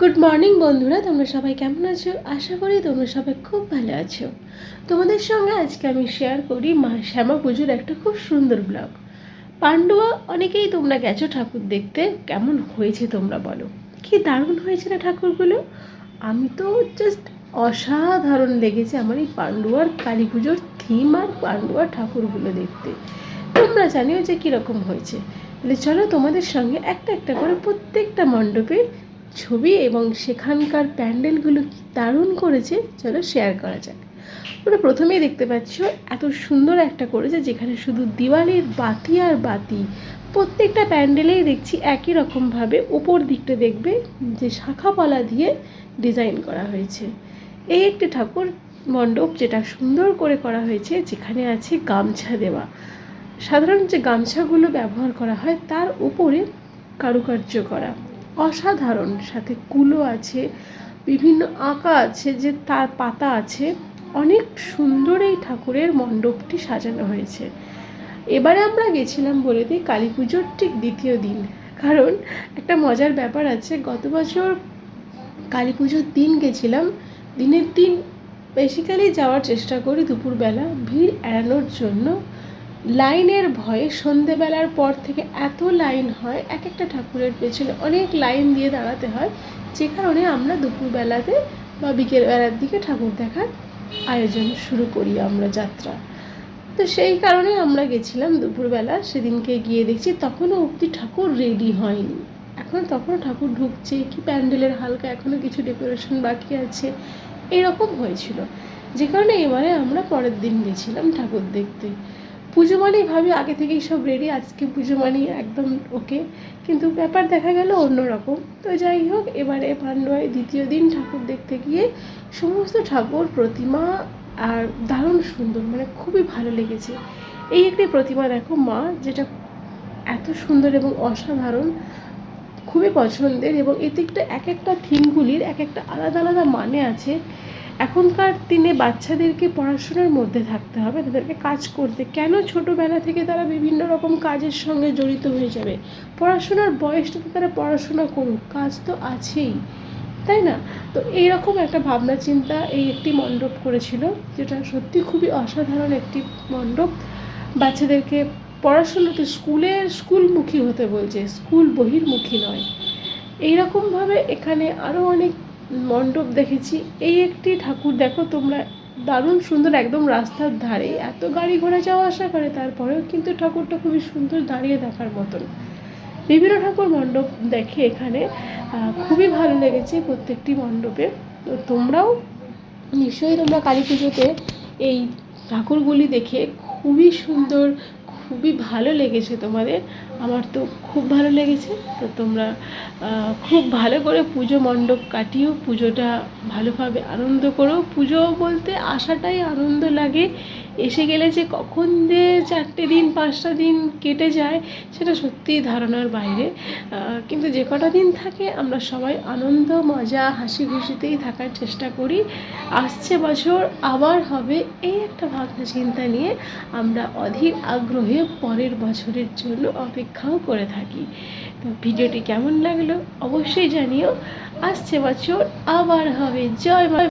Good morning বন্ধুরা। তোমরা সবাই কেমন আছো? আশা করি তোমরা সবাই খুব ভালো আছো। তোমাদের সঙ্গে আজকে আমি শেয়ার করি মা শ্যামা পুজোর একটা খুব সুন্দর ব্লগ পাণ্ডুয়া, অনেকেই তোমরা গেছো ঠাকুর দেখতে। কেমন হয়েছে তোমরা বলো? কি দারুণ হয়েছে না ঠাকুরগুলো? আমি তো জাস্ট অসাধারণ লেগেছে আমার এই পাণ্ডুয়ার কালী পুজোর থিম আর পাণ্ডুয়ার ঠাকুরগুলো দেখতে। তোমরা জানিও যে কীরকম হয়েছে। তাহলে চলো তোমাদের সঙ্গে একটা একটা করে প্রত্যেকটা মণ্ডপের ছবি এবং সেখানকার প্যান্ডেলগুলো কি দারুণ করেছে, চলো শেয়ার করা যাক। তোমরা প্রথমেই দেখতে পাচ্ছ, এত সুন্দর একটা করেছে যেখানে শুধু দিওয়ালির বাতি আর বাতি। প্রত্যেকটা প্যান্ডেলেই দেখছি একই রকমভাবে উপর দিকটা দেখবে যে শাখা পলা দিয়ে ডিজাইন করা হয়েছে। এই একটি ঠাকুর মণ্ডপ যেটা সুন্দর করে করা হয়েছে, যেখানে আছে গামছা দেওয়া। সাধারণ যে গামছাগুলো ব্যবহার করা হয়, তার উপরে কারুকার্য করা। অসাধারণ। সাথে কুলো আছে, বিভিন্ন আঁকা আছে, যে তার পাতা আছে। অনেক সুন্দর এই ঠাকুরের মণ্ডপটি সাজানো হয়েছে। এবারে আমরা গেছিলাম বলে দিই কালী পুজোর ঠিক দ্বিতীয় দিন। কারণ একটা মজার ব্যাপার আছে, গত বছর কালী পুজোর দিন গেছিলাম। দিনের দিন বেসিক্যালি যাওয়ার চেষ্টা করি দুপুরবেলা, ভিড় এড়ানোর জন্য। লাইনের ভয়ে সন্ধেবেলার পর থেকে এত লাইন হয়, এক একটা ঠাকুরের পেছনে অনেক লাইন দিয়ে দাঁড়াতে হয়, যে কারণে আমরা দুপুরবেলাতে বা বিকেলবেলার দিকে ঠাকুর দেখার আয়োজন শুরু করি আমরা যাত্রা। তো সেই কারণে আমরা গেছিলাম দুপুরবেলা, সেদিনকে গিয়ে দেখছি তখনও অবধি ঠাকুর রেডি হয়নি। এখন তখনও ঠাকুর ঢুকছে, কি প্যান্ডেলের হালকা এখনও কিছু ডেকোরেশন বাকি আছে, এরকম হয়েছিল। যে কারণে এবারে আমরা পরের দিন গেছিলাম ঠাকুর দেখতে। পুজো মানেই ভাবি আগে থেকেই সব রেডি আজকে পুজো মানেই একদম ওকে কিন্তু ব্যাপার দেখা গেল অন্যরকম। তো যাই হোক, এবারে পান্ডুয়ায় দ্বিতীয় দিন ঠাকুর দেখতে গিয়ে সমস্ত ঠাকুর, প্রতিমা আর দারুণ সুন্দর মানে খুবই ভালো লেগেছে। এই একটি প্রতিমা দেখো মা, যেটা এত সুন্দর এবং অসাধারণ। খুবই পছন্দের এবং এদিকটা এক একটা থিমগুলির এক একটা আলাদা আলাদা মানে আছে। এখনকার দিনে বাচ্চাদেরকে পড়াশোনার মধ্যে থাকতে হবে, তাদেরকে কাজ করতে। কেন ছোটোবেলা থেকে তারা বিভিন্ন রকম কাজের সঙ্গে জড়িত হয়ে যাবে? পড়াশোনার বয়সটাতে তারা পড়াশোনা করুক, কাজ তো আছেই, তাই না? তো এইরকম একটা ভাবনা চিন্তা এই একটি মণ্ডপ করেছিল, যেটা সত্যি খুবই অসাধারণ একটি মণ্ডপ। বাচ্চাদেরকে পড়াশোনাতে স্কুলের স্কুলমুখী হতে বলছে, স্কুল বহির্মুখী নয়। এইরকমভাবে এখানে আরও অনেক মণ্ডপ দেখেছি। এই একটি ঠাকুর দেখো তোমরা, দারুণ সুন্দর একদম রাস্তার ধারে। এত গাড়ি ঘোড়া যাওয়া আসা করে, তারপরেও কিন্তু ঠাকুরটা খুবই সুন্দর দাঁড়িয়ে দেখার মতন। বিভিন্ন ঠাকুর মণ্ডপ দেখে এখানে খুবই ভালো লেগেছে প্রত্যেকটি মণ্ডপে। তো তোমরাও নিশ্চয়ই তোমরা কালী পুজোতে এই ঠাকুরগুলি দেখে খুবই সুন্দর খুবই ভালো লেগেছে তোমাদের। আমার তো খুব ভালো লেগেছে। তো তোমরা খুব ভালো করে পুজো মণ্ডপ কাটিও, পুজোটা ভালোভাবে আনন্দ করো। পুজো বলতে আসাটাই আনন্দ লাগে। এসে গেলে যে কখন যে চারটে দিন, পাঁচটা দিন কেটে যায়, সেটা সত্যিই ধারণার বাইরে। কিন্তু যে কটা দিন থাকে, আমরা সবাই আনন্দ, মজা, হাসি খুশিতেই থাকার চেষ্টা করি। আসছে বছর, আবার হবে এই একটা ভাবনা চিন্তা নিয়ে আমরা অধীর আগ্রহে পরের বছরের জন্য অপেক্ষাও করে থাকি। তো ভিডিওটি কেমন লাগল অবশ্যই জানিও। আসছে বছর, আবার হবে। জয় মা